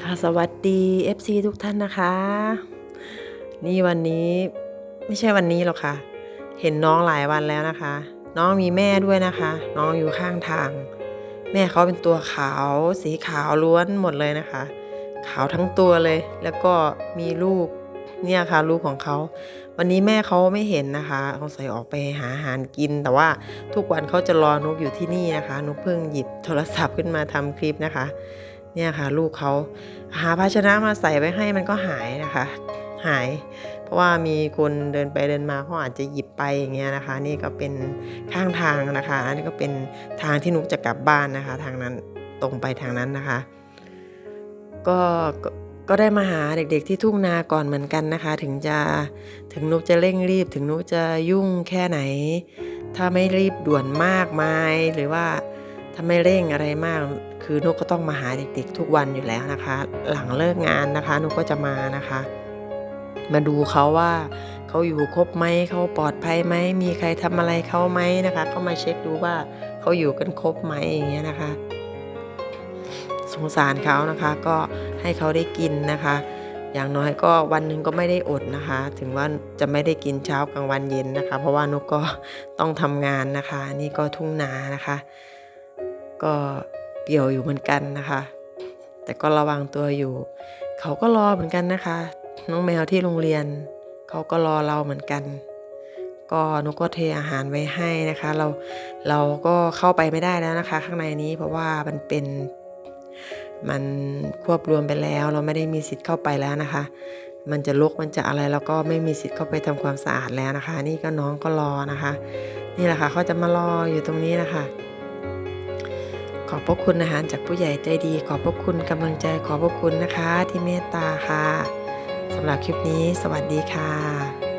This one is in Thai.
ค่ะสวัสดี FC ทุกท่านนะคะ นี่วันนี้ไม่ใช่วันนี้หรอกค่ะ เห็นน้องหลายวันแล้วนะคะ น้องมีแม่ด้วยนะคะ น้องอยู่ข้างทาง แม่เขาเป็นตัวขาวสีขาวล้วนหมดเลยนะคะ ขาวทั้งตัวเลย แล้วก็มีลูกเนี่ยค่ะลูกของเขา วันนี้แม่เขาไม่เห็นนะคะเขาใส่ออกไปหาอาหารกิน แต่ว่าทุกวันเขาจะรอนุกอยู่ที่นี่นะคะ นุกเพิ่งหยิบโทรศัพท์ขึ้นมาทำคลิปนะคะ เนี่ยค่ะ ลูกเขาหาภาชนะมาใส่ไว้ให้มันก็หายนะคะ หาย เพราะว่ามีคนเดินไปเดินมาเขาอาจจะหยิบไปอย่างเงี้ยนะคะ นี่ก็เป็นข้างทางนะคะ อันนี้ก็เป็นทางที่นุกจะกลับบ้านนะคะ ทางนั้นตรงไปทางนั้นนะคะ ก็ก็ได้มาหาเด็กๆที่ทุ่งนาก่อนเหมือนกันนะคะ ถึงจะถึงนุกจะเร่งรีบ ถึงนุกจะยุ่งแค่ไหน ถ้าไม่รีบด่วนมากมายหรือว่า ถ้าไม่เร่งอะไรมาก คือนุกก็ต้องมาหาเด็กๆ ทุกวันอยู่แล้วนะคะ หลังเลิกงานนะคะนุกก็จะมานะคะ มาดูเขาว่าเขาอยู่ครบไหมเขาปลอดภัยไหมมีใครทำอะไรเขาไหมนะคะก็มาเช็คดูว่าเขาอยู่กันครบไหมอย่างเงี้ยนะคะ สงสารเขานะคะก็ให้เขาได้กินนะคะ อย่างน้อยก็วันหนึ่งก็ไม่ได้อดนะคะ ถึงว่าจะไม่ได้กินเช้ากลางวันเย็นนะคะ เพราะว่านุกก็ต้องทำงานนะคะ นี่ก็ทุ่งนานะคะ ก็เปี่ยวอยู่เหมือนกันนะคะ แต่ก็ระวังตัวอยู่ เขาก็รอเหมือนกันนะคะ น้องแมวที่โรงเรียน เขาก็รอเราเหมือนกัน ก็นกก็เทอาหารไว้ให้นะคะ เราเราก็เข้าไปไม่ได้แล้วนะคะ ข้างในนี้เพราะว่ามันเป็นมันควบรวมไปแล้วเราไม่ได้มีสิทธิ์เข้าไปแล้วนะคะ มันจะลกมันจะอะไรแล้วก็ไม่มีสิทธิ์เข้าไปทำความสะอาดแล้วนะคะ นี่ก็น้องก็รอนะคะ นี่แหละค่ะเขาจะมารออยู่ตรงนี้นะคะ ขอบพระคุณอาหารจากผู้ใหญ่ใจดี ขอบพระคุณกำลังใจขอบพระคุณนะคะ ที่เมตตาค่ะสำหรับคลิปนี้ สวัสดีค่ะ